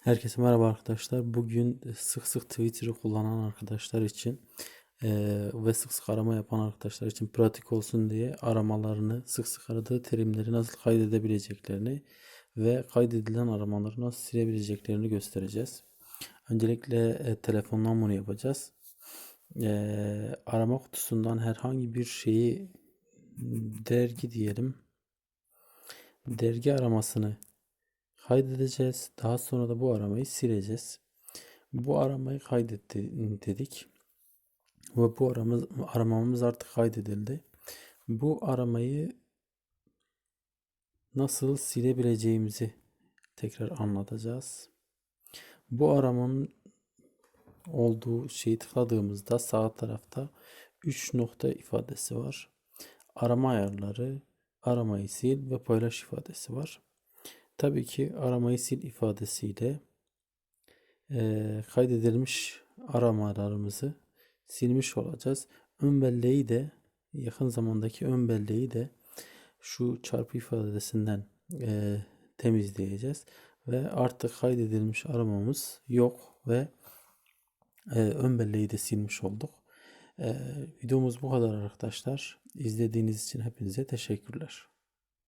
Herkese merhaba arkadaşlar. Bugün sık sık Twitter'ı kullanan arkadaşlar için eee, ve sık sık arama yapan arkadaşlar için pratik olsun diye aramalarını, sık sık aradığı terimleri nasıl kaydedebileceklerini ve kaydedilen aramaları nasıl silebileceklerini göstereceğiz. Öncelikle e, telefondan bunu yapacağız. Eee, arama kutusundan herhangi bir şeyi dergi diyelim. Dergi aramasını kaydedeceğiz. Daha sonra da bu aramayı sileceğiz. Bu aramayı kaydetti dedik. Ve bu aramız, aramamız artık kaydedildi. Bu aramayı nasıl silebileceğimizi tekrar anlatacağız. Bu aramanın olduğu şeyi tıkladığımızda sağ tarafta 3 nokta ifadesi var. Arama ayarları, aramayı sil ve paylaş ifadesi var. Tabii ki aramayı sil ifadesiyle eee, kaydedilmiş aramalarımızı silmiş olacağız. Ön belleği de yakın zamandaki ön belleği de şu çarpı ifadesinden eee, temizleyeceğiz ve artık kaydedilmiş aramamız yok ve eee, ön belleği de silmiş olduk. Eee, videomuz bu kadar arkadaşlar. İzlediğiniz için hepinize teşekkürler.